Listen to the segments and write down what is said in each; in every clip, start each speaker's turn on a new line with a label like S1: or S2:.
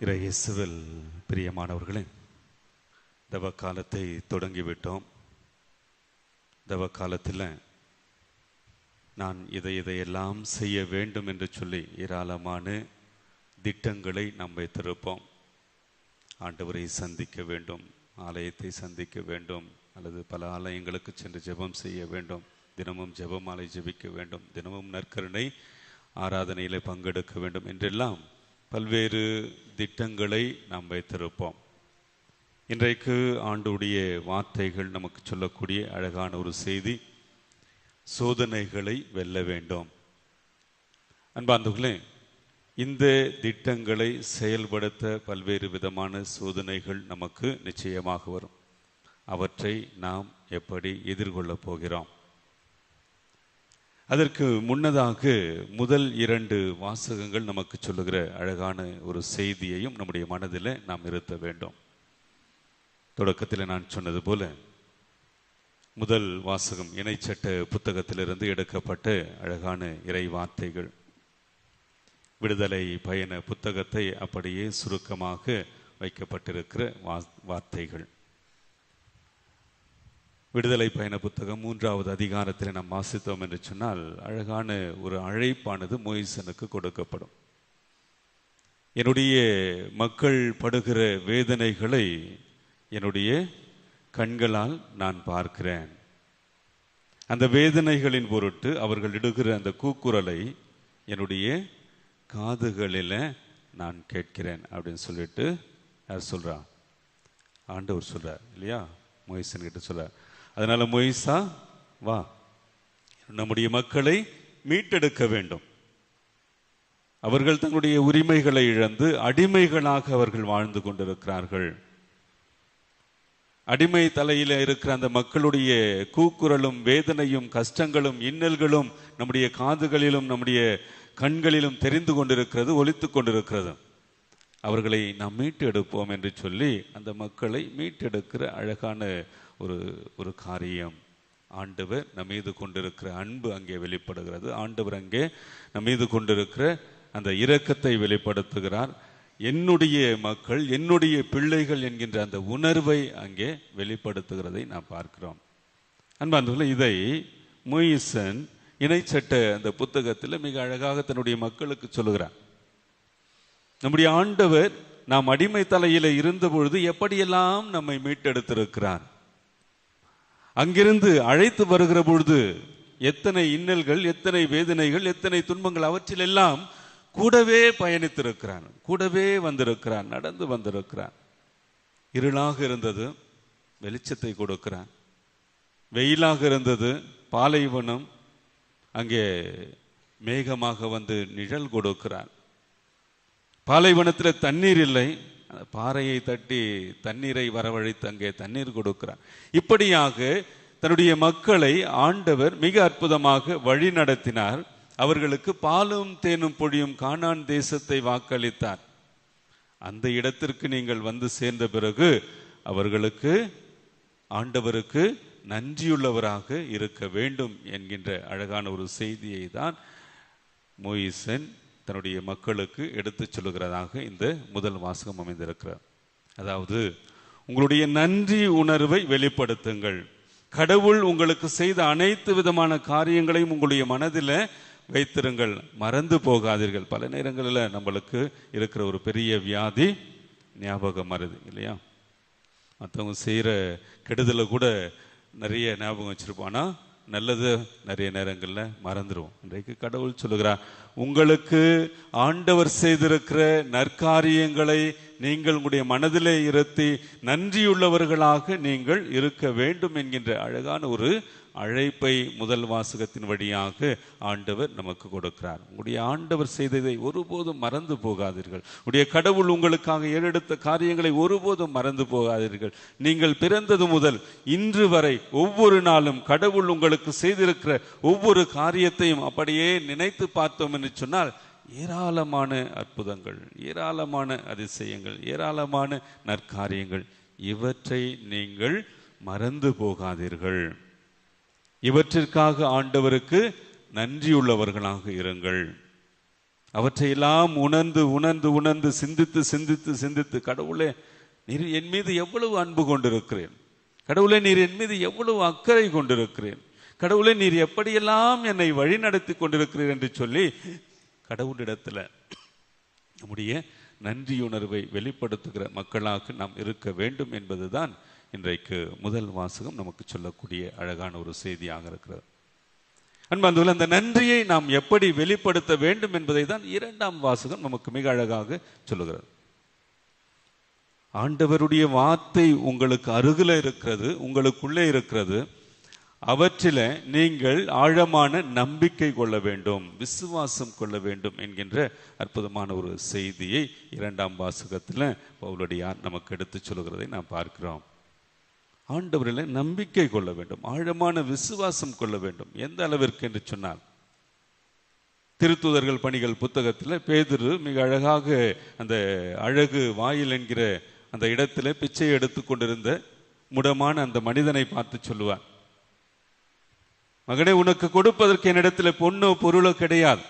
S1: இறையேசுவில் பிரியமானவர்களே தவ காலத்தை தொடங்கிவிட்டோம். தவ காலத்தில் நான் இதை இதையெல்லாம் செய்ய வேண்டும் என்று சொல்லி ஏராளமான திட்டங்களை நாம் வைத்திருப்போம். ஆண்டவரை சந்திக்க வேண்டும் ஆலயத்தை சந்திக்க வேண்டும் அல்லது பல ஆலயங்களுக்கு சென்று ஜெபம் செய்ய வேண்டும் தினமும் ஜெபமாலை ஜெபிக்க வேண்டும் தினமும் நற்கருணை ஆராதனையில் பங்கெடுக்க வேண்டும் என்றெல்லாம் பல்வேறு திட்டங்களை நாம் வைத்திருப்போம். இன்றைக்கு ஆண்டுடைய வார்த்தைகள் நமக்கு சொல்லக்கூடிய அழகான ஒரு செய்தி சோதனைகளை வெல்ல வேண்டும். அன்பார்ந்தவர்களே இந்த திட்டங்களை செயல்படுத்த பல்வேறு விதமான சோதனைகள் நமக்கு நிச்சயமாக வரும். அவற்றை நாம் எப்படி எதிர்கொள்ளப் போகிறோம்? அதற்கு முன்னதாக முதல் இரண்டு வாசகங்கள் நமக்கு சொல்லுகிற அழகான ஒரு செய்தியையும் நம்முடைய மனதில் நாம் இருத்த வேண்டும். தொடக்கத்தில் நான் சொன்னது போல முதல் வாசகம் இணைச்சட்ட புத்தகத்திலிருந்து எடுக்கப்பட்ட அழகான இறை வார்த்தைகள். விடுதலை பயண புத்தகத்தை அப்படியே சுருக்கமாக வைக்கப்பட்டிருக்கிற வா- வார்த்தைகள். விடுதலை பயண புத்தகம் மூன்றாவது அதிகாரத்தில் நாம் வாசித்தோம் என்று சொன்னால் அழகான ஒரு அழைப்பானது மொயிசனுக்கு கொடுக்கப்படும். என்னுடைய மக்கள் படுகிற வேதனைகளை என்னுடைய கண்களால் நான் பார்க்கிறேன். அந்த வேதனைகளின் பொருட்டு அவர்கள் இடுகிற அந்த கூக்குரலை என்னுடைய காதுகளில் நான் கேட்கிறேன் அப்படின்னு சொல்லிட்டு யார் சொல்றா? ஆண்டவர் சொல்றார் இல்லையா? மொய்சன் கிட்ட சொல்றார். அதனால மொய்சா வா. நம்முடைய மக்களை மீட்டெடுக்க வேண்டும். அவர்கள் தங்களுடைய உரிமைகளை இழந்து அடிமைகளாக அவர்கள் வாழ்ந்து கொண்டிருக்கிறார்கள். அடிமை தலையில இருக்கிற அந்த மக்களுடைய கூக்குரலும் வேதனையும் கஷ்டங்களும் இன்னல்களும் நம்முடைய காதுகளிலும் நம்முடைய கண்களிலும் தெரிந்து கொண்டிருக்கிறது ஒலித்து கொண்டிருக்கிறது. அவர்களை நாம் மீட்டு எடுப்போம் என்று சொல்லி அந்த மக்களை மீட்டெடுக்கிற அழகான ஒரு ஒரு காரியம். ஆண்டவர் நம் மீது கொண்டிருக்கிற அன்பு அங்கே வெளிப்படுகிறது. ஆண்டவர் அங்கே நம் மீது கொண்டிருக்கிற அந்த இரக்கத்தை வெளிப்படுத்துகிறார். என்னுடைய மக்கள் என்னுடைய பிள்ளைகள் என்கின்ற அந்த உணர்வை அங்கே வெளிப்படுத்துகிறதை நாம் பார்க்கிறோம். அன்பான இதை மொயிசன் இணைச்சட்ட அந்த புத்தகத்தில் மிக அழகாக தன்னுடைய மக்களுக்கு சொல்லுகிறார். நம்முடைய ஆண்டவர் நாம் அடிமை தலையில இருந்த பொழுது எப்படியெல்லாம் நம்மை மீட்டெடுத்திருக்கிறார்? அங்கிருந்து அழைத்து வருகிற பொழுது எத்தனை இன்னல்கள் எத்தனை வேதனைகள் எத்தனை துன்பங்கள் அவற்றிலெல்லாம் கூடவே பயணித்திருக்கிறான். கூடவே வந்திருக்கிறான் நடந்து வந்திருக்கிறான். இருளாக இருந்தது வெளிச்சத்தை கொடுக்கிறான். வெயிலாக இருந்தது பாலைவனம் அங்கே மேகமாக வந்து நிழல் கொடுக்கிறான். பாலைவனத்தில் தண்ணீர் இல்லை அந்த பாறையை தட்டி தண்ணீரை வரவழைத்து அங்கே தண்ணீர் கொடுக்கிறார். இப்படியாக தன்னுடைய மக்களை ஆண்டவர் மிக அற்புதமாக வழி நடத்தினார். அவர்களுக்கு பாலும் தேனும் பொழியும் காணான் தேசத்தை வாக்களித்தார். அந்த இடத்திற்கு நீங்கள் வந்து சேர்ந்த பிறகு அவர்களுக்கு ஆண்டவருக்கு நன்றியுள்ளவராக இருக்க வேண்டும் என்கின்ற அழகான ஒரு செய்தியை தான் மொயிசன் தன்னுடைய மக்களுக்கு எடுத்துச் சொல்லுகிறதாக இந்த முதல் வாசகம் அமைந்திருக்கிறார் அதாவது உங்களுடைய நன்றி உணர்வை வெளிப்படுத்துங்கள். கடவுள் உங்களுக்கு செய்த அனைத்து விதமான காரியங்களையும் உங்களுடைய மனதில் வைத்திருங்கள். மறந்து போகாதீர்கள். பல நேரங்களில் நம்மளுக்கு இருக்கிற ஒரு பெரிய வியாதி ஞாபகம் மருது இல்லையா? மற்றவங்க செய்கிற கெடுதலை கூட நிறைய ஞாபகம் வச்சிருப்பானா நல்லது நிறைய நேரங்களில் மறந்துடுவோம் இன்றைக்கு கடவுள் சொல்லுகிறார் உங்களுக்கு ஆண்டவர் செய்திருக்கிற நற்காரியங்களை நீங்கள் உங்களுடைய மனதிலே இருத்தி நன்றியுள்ளவர்களாக நீங்கள் இருக்க வேண்டும் என்கின்ற அழகான ஒரு அழைப்பை முதல் வாசகத்தின் வழியாக ஆண்டவர் நமக்கு கொடுக்கிறார். உங்களுடைய ஆண்டவர் செய்ததை ஒருபோதும் மறந்து போகாதீர்கள். உடைய கடவுள் உங்களுக்காக ஏறெடுத்த காரியங்களை ஒருபோதும் மறந்து போகாதீர்கள். நீங்கள் பிறந்தது முதல் இன்று வரை ஒவ்வொரு நாளும் கடவுள் உங்களுக்கு செய்திருக்கிற ஒவ்வொரு காரியத்தையும் அப்படியே நினைத்து பார்த்தோம் என்று சொன்னால் ஏராளமான அற்புதங்கள் ஏராளமான அதிசயங்கள் ஏராளமான நற்காரியங்கள் இவற்றை நீங்கள் மறந்து போகாதீர்கள். இவற்றிற்காக ஆண்டவருக்கு நன்றியுள்ளவர்களாக இருங்கள். அவற்றையெல்லாம் உணர்ந்து உணர்ந்து உணர்ந்து சிந்தித்து சிந்தித்து சிந்தித்து கடவுளே நீர் என் மீது எவ்வளவு அன்பு கொண்டிருக்கிறேன். கடவுளே நீர் என் மீது எவ்வளவு அக்கறை கொண்டிருக்கிறேன். கடவுளே நீர் எப்படியெல்லாம் என்னை வழி நடத்தி கொண்டிருக்கிறீர் என்று சொல்லி கடவுளிடத்துல நம்முடைய நன்றியுணர்வை வெளிப்படுத்துகிற மக்களாக நாம் இருக்க வேண்டும் என்பதுதான் இன்றைக்கு முதல் வாசகம் நமக்கு சொல்லக்கூடிய அழகான ஒரு செய்தியாக இருக்கிறது. அன்பாந்துள்ள அந்த நன்றியை நாம் எப்படி வெளிப்படுத்த வேண்டும் என்பதை தான் இரண்டாம் வாசகம் நமக்கு மிக அழகாக சொல்லுகிறது. ஆண்டவருடைய வார்த்தை உங்களுக்கு அருகில் இருக்கிறது உங்களுக்குள்ளே இருக்கிறது. அவற்றில நீங்கள் ஆழமான நம்பிக்கை கொள்ள வேண்டும் விசுவாசம் கொள்ள வேண்டும் என்கின்ற அற்புதமான ஒரு செய்தியை இரண்டாம் வாசகத்தில் பவுலடியார் நமக்கு எடுத்து சொல்கிறதை நாம் பார்க்கிறோம். ஆண்டவரில் நம்பிக்கை கொள்ள வேண்டும் ஆழமான விசுவாசம் கொள்ள வேண்டும். எந்த அளவிற்கு என்று சொன்னால் திருத்துதர்கள் பணிகள் புத்தகத்தில் பேதுரு மிக அழகாக அந்த அழகு வாயில் என்கிற அந்த இடத்துல பிச்சை எடுத்து கொண்டிருந்த முடமான அந்த மனிதனை பார்த்து சொல்லுவார். மகனே உனக்கு கொடுப்பதற்கு என்னிடத்துல பொண்ணோ பொருளோ கிடையாது.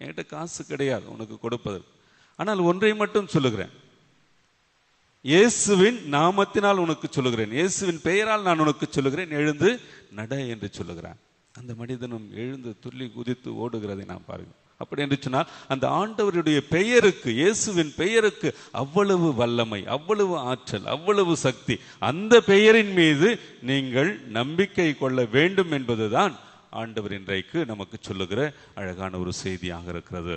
S1: என்கிட்ட காசு கிடையாது உனக்கு கொடுப்பதற்கு. ஆனால் ஒன்றை மட்டும் சொல்லுகிறேன். இயேசுவின் நாமத்தினால் உனக்கு சொல்லுகிறேன். இயேசுவின் பெயரால் நான் உனக்கு சொல்லுகிறேன். எழுந்து நட என்று சொல்லுகிறான். அந்த மனிதனும் எழுந்து துள்ளி குதித்து ஓடுகிறதை நாம் பாருங்க அப்படி என்று சொன்னால் அந்த ஆண்டவருடைய பெயருக்கு இயேசுவின் பெயருக்கு அவ்வளவு வல்லமை அவ்வளவு ஆற்றல் அவ்வளவு சக்தி அந்த பெயரின் மீது நீங்கள் நம்பிக்கை கொள்ள வேண்டும் என்பதுதான் ஆண்டவர் இன்றைக்கு நமக்கு சொல்லுகிற அழகான ஒரு செய்தியாக இருக்கிறது.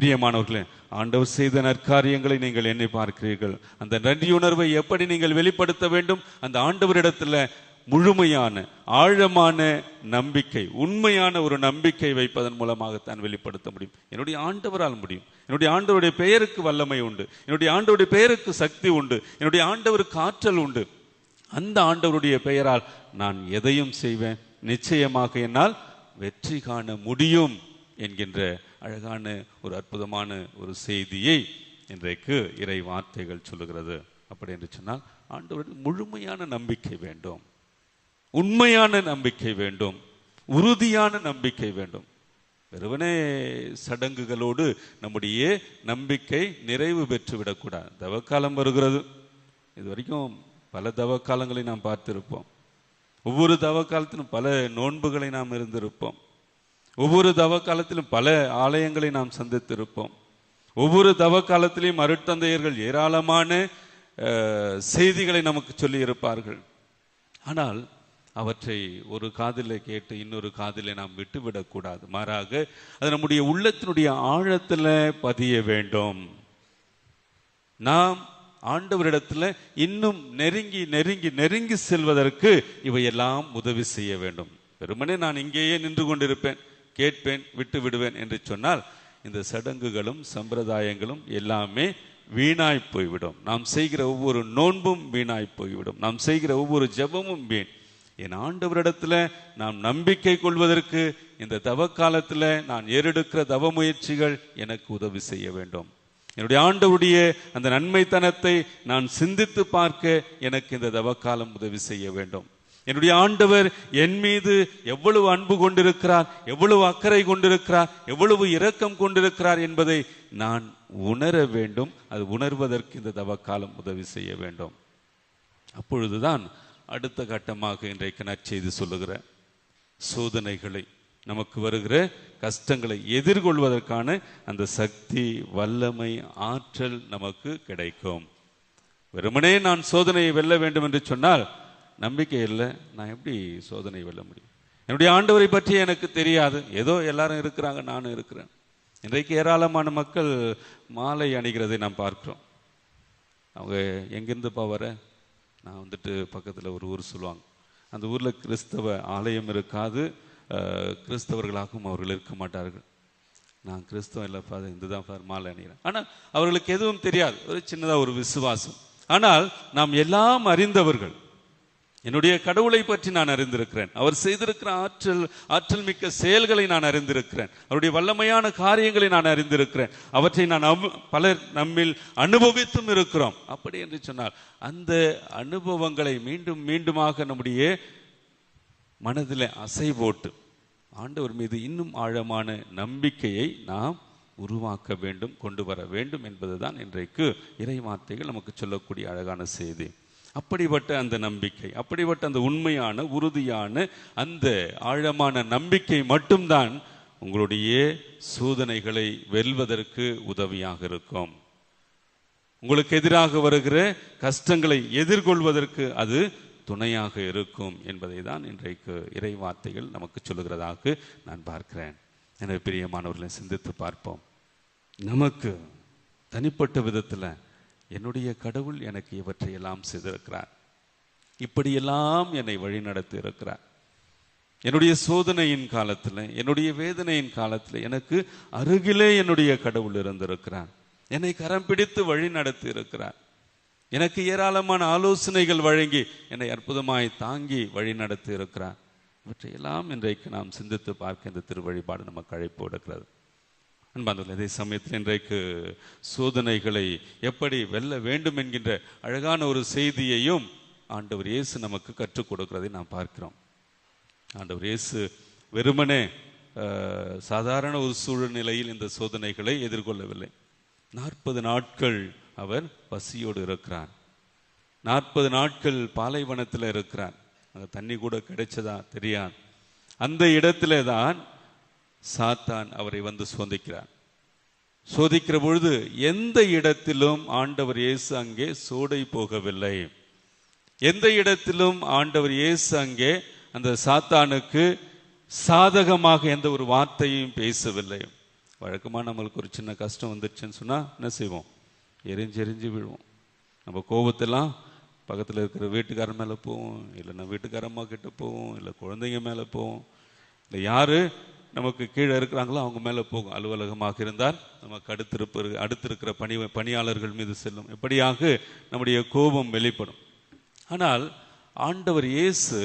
S1: பிரியமானவர்களே ஆண்டவர் செய்த நற்காரியங்களை நீங்கள் எண்ணி பார்க்கிறீர்கள். அந்த நன்றியுணர்வை எப்படி நீங்கள் வெளிப்படுத்த வேண்டும்? அந்த ஆண்டவரிடத்துல முழுமையான ஆழமான நம்பிக்கை உண்மையான ஒரு நம்பிக்கை வைப்பதன் மூலமாகத்தான் வெளிப்படுத்த முடியும். என்னுடைய ஆண்டவரால் முடியும். என்னுடைய ஆண்டவருடைய பெயருக்கு வல்லமை உண்டு. என்னுடைய ஆண்டவருடைய பெயருக்கு சக்தி உண்டு. என்னுடைய ஆண்டவருக்கு ஆற்றல் உண்டு. அந்த ஆண்டவருடைய பெயரால் நான் எதையும் செய்வேன். நிச்சயமாக என்னால் வெற்றி காண முடியும். என்கின்ற அழகான ஒரு அற்புதமான ஒரு செய்தியை இன்றைக்கு இறை வார்த்தைகள் சொல்லுகிறது. அப்படி என்று சொன்னால் ஆண்டவரின் முழுமையான நம்பிக்கை வேண்டும். உண்மையான நம்பிக்கை வேண்டும். உறுதியான நம்பிக்கை வேண்டும். வெறுவனே சடங்குகளோடு நம்முடைய நம்பிக்கை நிறைவு பெற்று விடக்கூடாது தவக்காலம் வருகிறது. இது வரைக்கும் பல தவக்காலங்களை நாம் பார்த்திருப்போம். ஒவ்வொரு தவக்காலத்திலும் பல நோன்புகளை நாம் இருந்திருப்போம். ஒவ்வொரு தவ காலத்திலும் பல ஆலயங்களை நாம் சந்தித்திருப்போம். ஒவ்வொரு தவ காலத்திலையும் அருட்தந்தையர்கள் ஏராளமான செய்திகளை நமக்கு சொல்லி இருப்பார்கள் ஆனால் அவற்றை ஒரு காதிலே கேட்டு இன்னொரு காதிலே நாம் விட்டுவிடக்கூடாது மாறாக அது நம்முடைய உள்ளத்தினுடைய ஆழத்தில் பதிய வேண்டும். நாம் ஆண்டவரிடத்தில் இன்னும் நெருங்கி நெருங்கி நெருங்கி செல்வதற்கு இவையெல்லாம் உதவி செய்ய வேண்டும். வெறுமனே நான் இங்கேயே நின்று கொண்டிருப்பேன். கேட்பேன் விட்டு விடுவேன் என்று சொன்னால் இந்த சடங்குகளும் சம்பிரதாயங்களும் எல்லாமே வீணாய் போய்விடும். நாம் செய்கிற ஒவ்வொரு நோன்பும் வீணாய் போய்விடும். நாம் செய்கிற ஒவ்வொரு ஜெபமும் வீண். என் ஆண்டவரிடத்தில் நாம் நம்பிக்கை கொள்வதற்கு இந்த தவ நான் ஏறெடுக்கிற தவ முயற்சிகள் எனக்கு உதவி செய்ய வேண்டும். என்னுடைய ஆண்டவுடைய அந்த நன்மைத்தனத்தை நான் சிந்தித்து பார்க்க எனக்கு இந்த தவக்காலம் உதவி செய்ய வேண்டும். என்னுடைய ஆண்டவர் என் மீது எவ்வளவு அன்பு கொண்டிருக்கிறார் எவ்வளவு அக்கறை கொண்டிருக்கிறார் எவ்வளவு இரக்கம் கொண்டிருக்கிறார் என்பதை நான் உணர வேண்டும். அது உணர்வதற்கு இந்த தவக்காலம் உதவி செய்ய வேண்டும். அப்பொழுதுதான் அடுத்த கட்டமாக இன்றைக்கு நற்செய்து சொல்லுகிற சோதனைகளை நமக்கு வருகிற கஷ்டங்களை எதிர்கொள்வதற்கான அந்த சக்தி வல்லமை ஆற்றல் நமக்கு கிடைக்கும். வெறுமனே நான் சோதனையை வெல்ல வேண்டும் என்று சொன்னால் நம்பிக்கை இல்லை நான் எப்படி சோதனை வெல்ல முடியும்? என்னுடைய ஆண்டவரை பற்றி எனக்கு தெரியாது. ஏதோ எல்லாரும் இருக்கிறாங்க நானும் இருக்கிறேன். இன்றைக்கு ஏராளமான மக்கள் மாலை அணிகிறதை நாம் பார்க்கிறோம். அவங்க எங்கேருந்து வர? நான் வந்துட்டு பக்கத்தில் ஒரு ஊர் சொல்லுவாங்க. அந்த ஊரில் கிறிஸ்தவ ஆலயம் இருக்காது. கிறிஸ்தவர்களாகவும் அவர்கள் இருக்க மாட்டார்கள். நான் கிறிஸ்தவம் இல்லை ஃபாதர் இந்த தான் ஃபாதர் மாலை அணிகிறேன். ஆனால் அவர்களுக்கு எதுவும் தெரியாது. ஒரு சின்னதாக ஒரு விசுவாசம். ஆனால் நாம் எல்லாம் அறிந்தவர்கள் என்னுடைய கடவுளை பற்றி நான் அறிந்திருக்கிறேன். அவர் செய்திருக்கிற ஆற்றல் ஆற்றல் மிக்க செயல்களை நான் அறிந்திருக்கிறேன். அவருடைய வல்லமையான காரியங்களை நான் அறிந்திருக்கிறேன். அவற்றை நான் பலர் நம்மில் அனுபவித்தும் இருக்கிறோம். அப்படி என்று சொன்னால் அந்த அனுபவங்களை மீண்டும் மீண்டுமாக நம்முடைய மனதில் அசை போட்டு ஆண்டவர் மீது இன்னும் ஆழமான நம்பிக்கையை நாம் உருவாக்க வேண்டும் கொண்டு வர வேண்டும் என்பதுதான் இன்றைக்கு இறை வார்த்தைகள் நமக்கு சொல்லக்கூடிய அழகான செய்தி. அப்படிப்பட்ட அந்த நம்பிக்கை அப்படிப்பட்ட அந்த உண்மையான உறுதியான அந்த ஆழமான நம்பிக்கை மட்டும்தான் உங்களுடைய சோதனைகளை வெல்வதற்கு உதவியாக இருக்கும். உங்களுக்கு எதிராக வருகிற கஷ்டங்களை எதிர்கொள்வதற்கு அது துணையாக இருக்கும் என்பதை தான் இன்றைக்கு இறை வார்த்தைகள் நமக்கு சொல்லுகிறதாக நான் பார்க்கிறேன். எனவே பிரியமானவர்களை சிந்தித்து பார்ப்போம். நமக்கு தனிப்பட்ட விதத்தில் என்னுடைய கடவுள் எனக்கு இவற்றையெல்லாம் செய்திருக்கிறார். இப்படியெல்லாம் என்னை வழிநடத்தி இருக்கிறார் என்னுடைய சோதனையின் காலத்தில் என்னுடைய வேதனையின் காலத்தில் எனக்கு அருகிலே என்னுடைய கடவுள் இருந்திருக்கிறார். என்னை கரம் பிடித்து வழி நடத்தி இருக்கிறார் எனக்கு ஏராளமான ஆலோசனைகள் வழங்கி என்னை அற்புதமாய் தாங்கி வழி நடத்தி இருக்கிறார் இவற்றையெல்லாம் இன்றைக்கு நாம் சிந்தித்து பார்க்க இந்த திருவழிபாடு நமக்கு அழைப்பு விடுக்கிறது. அன்பாந்தவர்களே அதே சமயத்தில் இன்றைக்கு சோதனைகளை எப்படி வெல்ல வேண்டும் என்கின்ற அழகான ஒரு செய்தியையும் ஆண்டவர் இயேசு நமக்கு கற்றுக் கொடுக்கிறதை நாம் பார்க்கிறோம். ஆண்டவர் இயேசு வெறுமனே சாதாரண ஒரு சூழ்நிலையில் இந்த சோதனைகளை எதிர்கொள்ளவில்லை. நாற்பது நாட்கள் அவர் பசியோடு இருக்கிறார். நாற்பது நாட்கள் பாலைவனத்தில் இருக்கிறார். அங்கே தண்ணி கூட கிடைச்சதா தெரியாது. அந்த இடத்துல தான் சாத்தான் அவரை வந்து சோதிக்கிறான். சோதிக்கிற பொழுது எந்த இடத்திலும் ஆண்டவர் இயேசு அங்கே சோடை போகவில்லை. எந்த இடத்திலும் ஆண்டவர் இயேசு அங்கே அந்த சாத்தானுக்கு சாதகமாக எந்த ஒரு வார்த்தையும் பேசவில்லை. வழக்கமாக நம்மளுக்கு ஒரு சின்ன கஷ்டம் வந்துருச்சுன்னு சொன்னா என்ன செய்வோம்? எரிஞ்சு எரிஞ்சு விழுவோம். நம்ம கோபத்தெல்லாம் பக்கத்தில் இருக்கிற வீட்டுக்காரன் மேலே போவோம் இல்லைன்னா வீட்டுக்காரம்மா கிட்ட போவோம் இல்லை குழந்தைங்க மேலே போவோம். இல்லை யாரு? நமக்கு கீழே இருக்கிறாங்களோ அவங்க மேலே போகும். அலுவலகமாக இருந்தால் நமக்கு அடுத்திருப்ப அடுத்திருக்கிற பணி பணியாளர்கள் மீது செல்லும். எப்படியாக நம்முடைய கோபம் வெளிப்படும். ஆனால் ஆண்டவர் இயேசு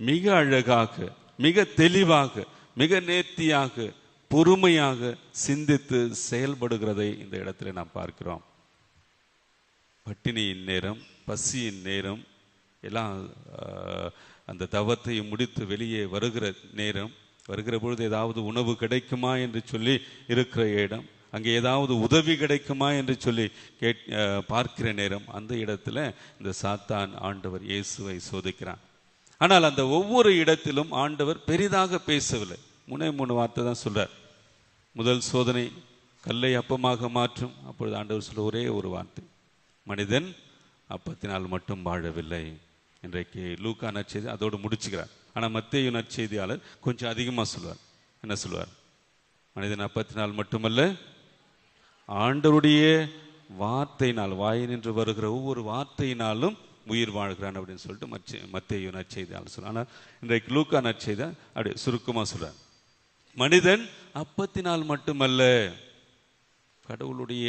S1: மிக அழகாக மிக தெளிவாக மிக நேர்த்தியாக பொறுமையாக சிந்தித்து செயல்படுகிறதை இந்த இடத்துல நாம் பார்க்கிறோம். பட்டினியின் நேரம் பசியின் நேரம் எல்லாம் ஆஹ், அந்த தவத்தை முடித்து வெளியே வருகிற நேரம் வருகிற பொழுது ஏதாவது உணவு கிடைக்குமா என்று சொல்லி இருக்கிற இடம் அங்கே ஏதாவது உதவி கிடைக்குமா என்று சொல்லி கேட் பார்க்கிற நேரம் அந்த இடத்துல இந்த சாத்தான் ஆண்டவர் இயேசுவை சோதிக்கிறான். ஆனால் அந்த ஒவ்வொரு இடத்திலும் ஆண்டவர் பெரிதாக பேசவில்லை. மூணே மூணு வார்த்தை தான் சொல்றார். முதல் சோதனை கல்லை அப்பமாக மாற்றும். அப்பொழுது ஆண்டவர் சொல்ல ஒரே ஒரு வார்த்தை மனிதன் அப்பத்தினால் மட்டும் வாழவில்லை. இன்றைக்கு லூக்கா செய்தி அதோடு முடிச்சுக்கிறார். ஆனால் மத்திய நற்செய்தியாளர் கொஞ்சம் அதிகமாக சொல்வார் என்ன சொல்வார் மனிதன் அப்பத்தினால் மட்டுமல்ல ஆண்டருடைய வார்த்தையினால் வாய் நின்று வருகிற ஒவ்வொரு வார்த்தையினாலும் உயிர் வாழ்கிறான் அப்படின்னு சொல்லிட்டு மச்ச மத்திய நற்செய்தியாளர் சொல்லுவார். ஆனால் இன்றைக்கு லூக்கா நற்செய்தி அப்படி சுருக்கமாக சொல்றார். மனிதன் அப்பத்தினால் மட்டுமல்ல கடவுளுடைய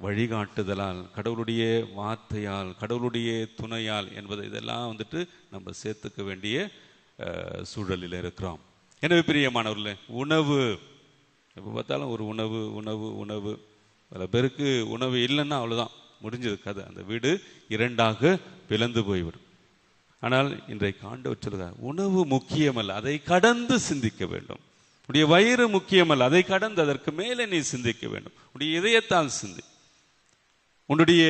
S1: வழிகாட்டுதலால் கடவுளுடைய வார்த்தையால் கடவுளுடைய துணையால் என்பதை இதெல்லாம் வந்துட்டு நம்ம சேர்த்துக்க வேண்டிய சூழலில் இருக்கிறோம். எனவே பிரியமானவர்களே உணவு. எப்போ பார்த்தாலும் ஒரு உணவு உணவு உணவு. பல பேருக்கு உணவு இல்லைன்னா அவ்வளோதான் முடிஞ்சது கதை. அந்த வீடு இரண்டாக பிளந்து போய்விடும். ஆனால் இன்றைக்கு ஆண்டவர் சொல்கிறார் உணவு முக்கியமல்ல. அதை கடந்து சிந்திக்க வேண்டும். உடைய வயிறு முக்கியமல்ல. அதை கடந்து அதற்கு மேலே நீ சிந்திக்க வேண்டும். உடைய இதயத்தால் சிந்தி. உன்னுடைய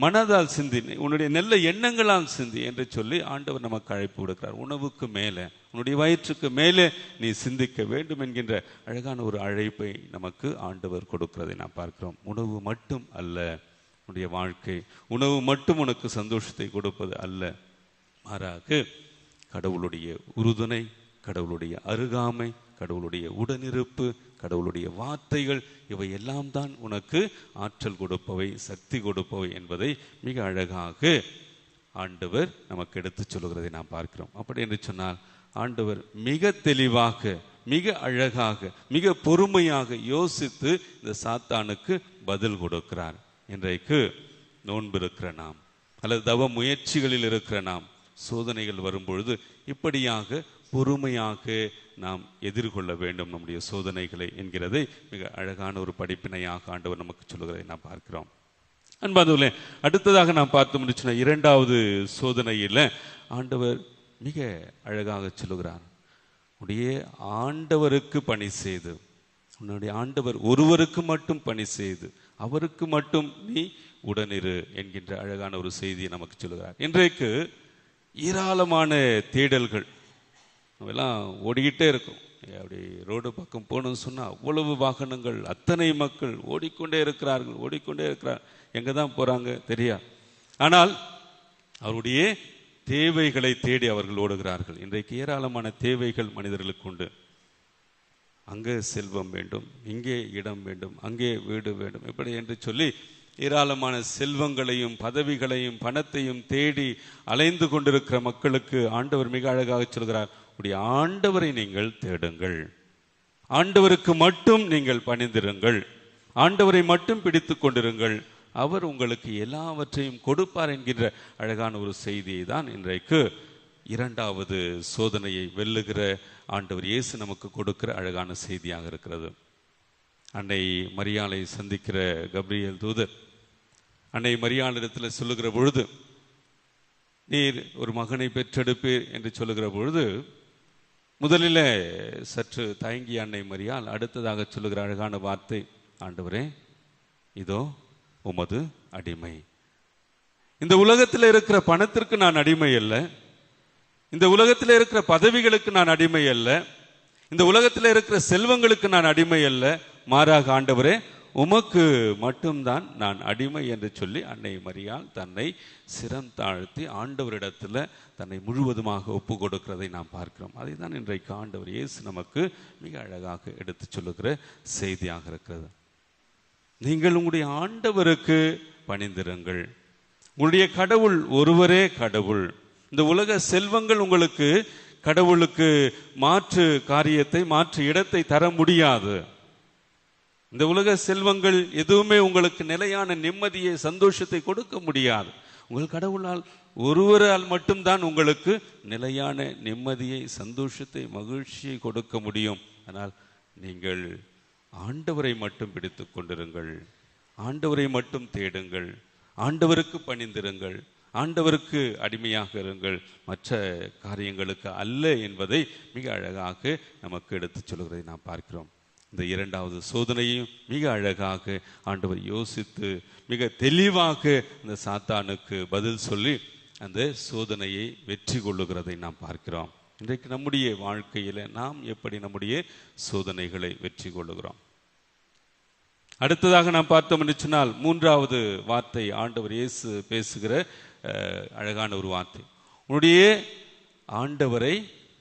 S1: மனதால் சிந்தி உன்னுடைய நல்ல எண்ணங்களால் சிந்தி என்று சொல்லி ஆண்டவர் நமக்கு அழைப்பு கொடுக்கிறார் உணவுக்கு மேலே உன்னுடைய வயிற்றுக்கு மேலே நீ சிந்திக்க வேண்டும் என்கின்ற அழகான ஒரு அழைப்பை நமக்கு ஆண்டவர் கொடுக்கிறதை நாம் பார்க்கிறோம். உணவு மட்டும் அல்ல உன்னுடைய வாழ்க்கை. உணவு மட்டும் உனக்கு சந்தோஷத்தை கொடுப்பது அல்ல. மாறாக கடவுளுடைய உறுதுணை கடவுளுடைய அருகாமை கடவுளுடைய உடனிருப்பு கடவுளுடைய வார்த்தைகள் இவை எல்லாம் தான் உனக்கு ஆற்றல் கொடுப்பவை சக்தி கொடுப்பவை என்பதை மிக அழகாக ஆண்டவர் நமக்கு எடுத்துச் சொல்கிறதை நாம் பார்க்கிறோம். அப்படி என்று சொன்னால் ஆண்டவர் மிக தெளிவாக மிக அழகாக மிக பொறுமையாக யோசித்து இந்த சாத்தானுக்கு பதில் கொடுக்கிறார். இன்றைக்கு நோன்பு இருக்கிற நாம் அல்லது தவ முயற்சிகளில் இருக்கிற நாம் சோதனைகள் வரும்பொழுது இப்படியாக பொறுமையாக நாம் எதிர்கொள்ள வேண்டும் நம்முடைய சோதனைகளை என்கிறது மிக அழகான ஒரு படிப்பினையாக ஆண்டவர் நமக்கு சொல்லுகிறதை நாம் பார்க்கிறோம். அன்பாதுல அடுத்ததாக நாம் பார்த்து முடிச்சுன்னா இரண்டாவது சோதனையில் ஆண்டவர் மிக அழகாக சொல்லுகிறார். உடைய ஆண்டவருக்கு பணி செய்து உன்னுடைய ஆண்டவர் ஒருவருக்கு மட்டும் பணி செய்து அவருக்கு மட்டும் நீ உடனிரு என்கின்ற அழகான ஒரு செய்தியை நமக்கு சொல்லுகிறார். இன்றைக்கு ஏராளமான தேடல்கள் எல்லாம் ஓடிக்கிட்டே இருக்கும். அப்படி ரோடு பக்கம் போகணும்னு சொன்னால் அவ்வளவு வாகனங்கள் அத்தனை மக்கள் ஓடிக்கொண்டே இருக்கிறார்கள் ஓடிக்கொண்டே இருக்கிறார். எங்கே தான் போகிறாங்க தெரியா? ஆனால் அவருடைய தேவைகளை தேடி அவர்கள் ஓடுகிறார்கள். இன்றைக்கு ஏராளமான தேவைகள் மனிதர்களுக்கு உண்டு. அங்கே செல்வம் வேண்டும் இங்கே இடம் வேண்டும் அங்கே வீடு வேண்டும். இப்படி என்று சொல்லி ஏராளமான செல்வங்களையும் பதவிகளையும் பணத்தையும் தேடி அலைந்து கொண்டிருக்கிற மக்களுக்கு ஆண்டவர் மிக அழகாக சொல்கிறார். இருக்கக்கூடிய ஆண்டவரை நீங்கள் தேடுங்கள். ஆண்டவருக்கு மட்டும் நீங்கள் பணிந்திருங்கள். ஆண்டவரை மட்டும் பிடித்து கொண்டிருங்கள். அவர் உங்களுக்கு எல்லாவற்றையும் கொடுப்பார் என்கின்ற அழகான ஒரு செய்தியை தான் இன்றைக்கு இரண்டாவது சோதனையை வெல்லுகிற ஆண்டவர் இயேசு நமக்கு கொடுக்கிற அழகான செய்தியாக இருக்கிறது. அன்னை மரியாளை சந்திக்கிற கப்ரியல் தூதர் அன்னை மரியாளிடத்தில் சொல்லுகிற பொழுது நீர் ஒரு மகனை பெற்றெடுப்பீர் என்று சொல்லுகிற பொழுது முதலில் சற்று தயங்கிய அன்னை மரியால் அடுத்ததாக சொல்லுகிற அழகான வார்த்தை ஆண்டவரே இதோ உமது அடிமை. இந்த உலகத்தில் இருக்கிற பணத்திற்கு நான் அடிமை அல்ல. இந்த உலகத்தில் இருக்கிற பதவிகளுக்கு நான் அடிமை அல்ல. இந்த உலகத்தில் இருக்கிற செல்வங்களுக்கு நான் அடிமை அல்ல. மாறாக ஆண்டவரே உமக்கு மட்டும்தான் நான் அடிமை என்று சொல்லி அன்னை மரியால் தன்னை சிரம் தாழ்த்தி ஆண்டவரிடத்துல தன்னை முழுவதுமாக ஒப்பு கொடுக்கிறதை நாம் பார்க்கிறோம். அதை தான் இன்றைக்கு ஆண்டவர் இயேசு நமக்கு மிக அழகாக எடுத்து சொல்லுகிற செய்தியாக இருக்கிறது. நீங்கள் உங்களுடைய ஆண்டவருக்கு பணிந்திருங்கள். உங்களுடைய கடவுள் ஒருவரே கடவுள். இந்த உலக செல்வங்கள் உங்களுக்கு கடவுளுக்கு மாற்று காரியத்தை மாற்று இடத்தை தர முடியாது. இந்த உலக செல்வங்கள் எதுவுமே உங்களுக்கு நிலையான நிம்மதியை சந்தோஷத்தை கொடுக்க முடியாது. உங்கள் கடவுளால் ஒருவரால் மட்டும்தான் உங்களுக்கு நிலையான நிம்மதியை சந்தோஷத்தை மகிழ்ச்சியை கொடுக்க முடியும். ஆனால் நீங்கள் ஆண்டவரை மட்டும் பிடித்து கொண்டிருங்கள். ஆண்டவரை மட்டும் தேடுங்கள். ஆண்டவருக்கு பணிந்திருங்கள். ஆண்டவருக்கு அடிமையாக இருங்கள். மற்ற காரியங்களுக்கு அல்ல என்பதை மிக அழகாக நமக்கு எடுத்துச் சொல்கிறதை நாம் பார்க்கிறோம். இந்த இரண்டாவது சோதனையும் மிக அழகாக ஆண்டவர் யோசித்து மிக தெளிவாக இந்த சாத்தானுக்கு பதில் சொல்லி அந்த சோதனையை வெற்றி கொள்ளுகிறதை நாம் பார்க்கிறோம். இன்றைக்கு நம்முடைய வாழ்க்கையில நாம் எப்படி நம்முடைய சோதனைகளை வெற்றி கொள்ளுகிறோம்? அடுத்ததாக நாம் பார்த்தோம் என்று சொன்னால் மூன்றாவது வார்த்தை ஆண்டவர் இயேசு பேசுகிற அஹ், அழகான ஒரு வார்த்தை. உன்னுடைய ஆண்டவரை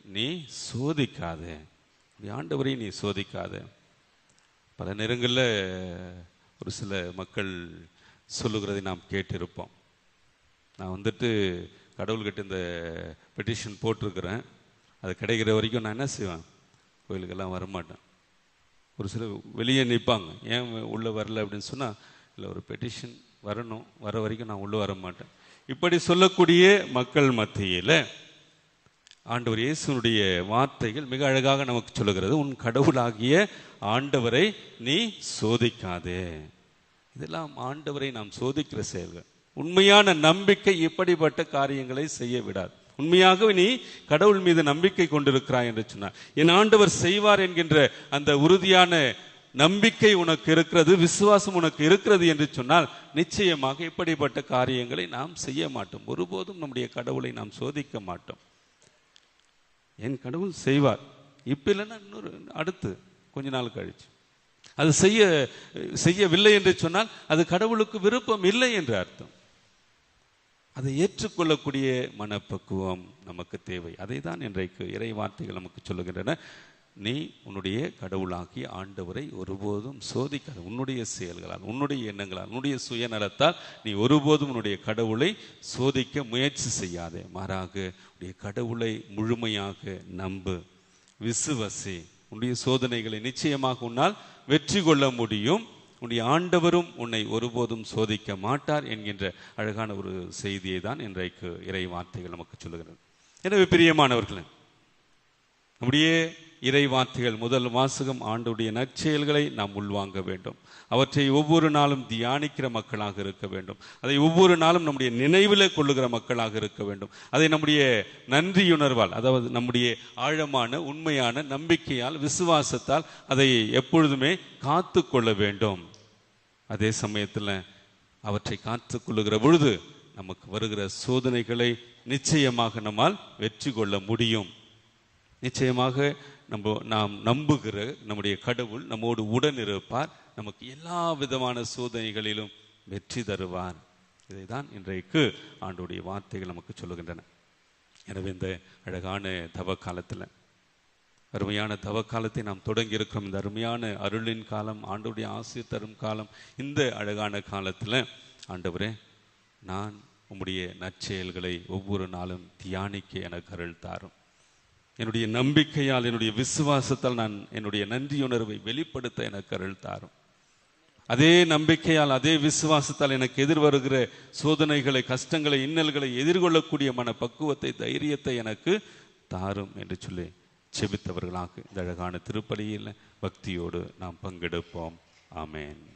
S1: நீ சோதிக்காத. ஆண்டவரை நீ சோதிக்காதே. பல நேரங்களில் ஒரு சில மக்கள் சொல்லுகிறதை நாம் கேட்டிருப்போம். நான் வந்துட்டு கடவுள்கிட்ட இந்த பெட்டிஷன் போட்டிருக்கிறேன். அது கிடைக்கிற வரைக்கும் நான் என்ன செய்வேன்? கோயிலுக்கெல்லாம் வரமாட்டேன். ஒரு சில வெளியே நிற்பாங்க. ஏன் உள்ளே வரல அப்படின்னு சொன்னால் இல்லை ஒரு பெட்டிஷன் வரணும். வர வரைக்கும் நான் உள்ளே வர மாட்டேன் இப்படி சொல்லக்கூடிய மக்கள் மத்தியில் ஆண்டவர் இயேசுனுடைய வார்த்தைகள் மிக அழகாக நமக்கு சொல்லுகிறது. உன் கடவுளாகிய ஆண்டவரை நீ சோதிக்காதே. இதெல்லாம் ஆண்டவரை நாம் சோதிக்கிற செயல்கள். உண்மையான நம்பிக்கை இப்படிப்பட்ட காரியங்களை செய்ய விடாது. உண்மையாகவே நீ கடவுள் மீது நம்பிக்கை கொண்டிருக்கிறாய் என்று சொன்னார். என் ஆண்டவர் செய்வார் என்கின்ற அந்த உறுதியான நம்பிக்கை உனக்கு இருக்கிறது விசுவாசம் உனக்கு இருக்கிறது என்று சொன்னால் நிச்சயமாக இப்படிப்பட்ட காரியங்களை நாம் செய்ய மாட்டோம். ஒருபோதும் நம்முடைய கடவுளை நாம் சோதிக்க மாட்டோம். என் கடவுள் செய்வார். இப்போ இல்லைன்னா இன்னொரு அடுத்து கொஞ்ச நாள் கழிச்சு. அது செய்ய செய்யவில்லை என்று சொன்னால் அது கடவுளுக்கு விருப்பம் இல்லை என்று அர்த்தம். அதை ஏற்றுக்கொள்ளக்கூடிய மனப்பக்குவம் நமக்கு தேவை. அதை தான் இன்றைக்கு இறை வார்த்தைகள் நமக்கு சொல்லுகின்றன. நீ உன்னுடைய கடவுளாகி ஆண்டவரை ஒருபோதும் சோதிக்காது உன்னுடைய செயல்களால் உன்னுடைய எண்ணங்களால் உன்னுடைய சுயநலத்தால் நீ ஒருபோதும் உன்னுடைய கடவுளை சோதிக்க முயற்சி செய்யாதே. மாறாக உன்னுடைய கடவுளை முழுமையாக நம்பு விசுவசி. உன்னுடைய சோதனைகளை நிச்சயமாக உன்னால் வெற்றி கொள்ள முடியும். உன்னுடைய ஆண்டவரும் உன்னை ஒருபோதும் சோதிக்க மாட்டார் என்கின்ற அழகான ஒரு செய்தியை தான் இன்றைக்கு இறை வார்த்தைகள் நமக்கு சொல்லுகிறது. எனவே பிரியமானவர்களே நம்முடைய இறை வார்த்தைகள் முதல் வாசகம் ஆண்டுடைய நற்செயல்களை நாம் உள்வாங்க வேண்டும். அவற்றை ஒவ்வொரு நாளும் தியானிக்கிற மக்களாக இருக்க வேண்டும். அதை ஒவ்வொரு நாளும் நம்முடைய நினைவில் கொள்ளுகிற மக்களாக இருக்க வேண்டும். அதை நம்முடைய நன்றியுணர்வால் அதாவது நம்முடைய ஆழமான உண்மையான நம்பிக்கையால் விசுவாசத்தால் அதை எப்பொழுதுமே காத்து கொள்ள வேண்டும். அதே சமயத்தில் அவற்றை காத்து கொள்ளுகிற பொழுது நமக்கு வருகிற சோதனைகளை நிச்சயமாக நம்மால் வெற்றி கொள்ள முடியும். நிச்சயமாக நம்ம நாம் நம்புகிற நம்முடைய கடவுள் நம்மோடு உடன் இருப்பார் நமக்கு எல்லா விதமான சோதனைகளிலும் வெற்றி தருவார். இதைதான் இன்றைக்கு ஆண்டுடைய வார்த்தைகள் நமக்கு சொல்லுகின்றன. எனவே இந்த அழகான தவ காலத்தில் அருமையான தவ காலத்தை நாம் தொடங்கி இருக்கிறோம் இந்த அருமையான அருளின் காலம் ஆண்டுடைய ஆசிர் தரும் காலம் இந்த அழகான காலத்தில் ஆண்டவரே நான் உம்முடைய நற்செயல்களை ஒவ்வொரு நாளும் தியானிக்க எனக்கு அருள் தாரும். என்னுடைய நம்பிக்கையால் என்னுடைய விசுவாசத்தால் நான் என்னுடைய நன்றியுணர்வை வெளிப்படுத்த எனக்கு அருள் தாரும். அதே நம்பிக்கையால் அதே விசுவாசத்தால் எனக்கு எதிர்வருகிற சோதனைகளை கஷ்டங்களை இன்னல்களை எதிர்கொள்ளக்கூடிய மன பக்குவத்தை தைரியத்தை எனக்கு தாரும் என்று சொல்லி செபித்தவர்களாக இந்த அழகான திருப்பலியில் பக்தியோடு நாம் பங்கெடுப்போம். ஆமேன்.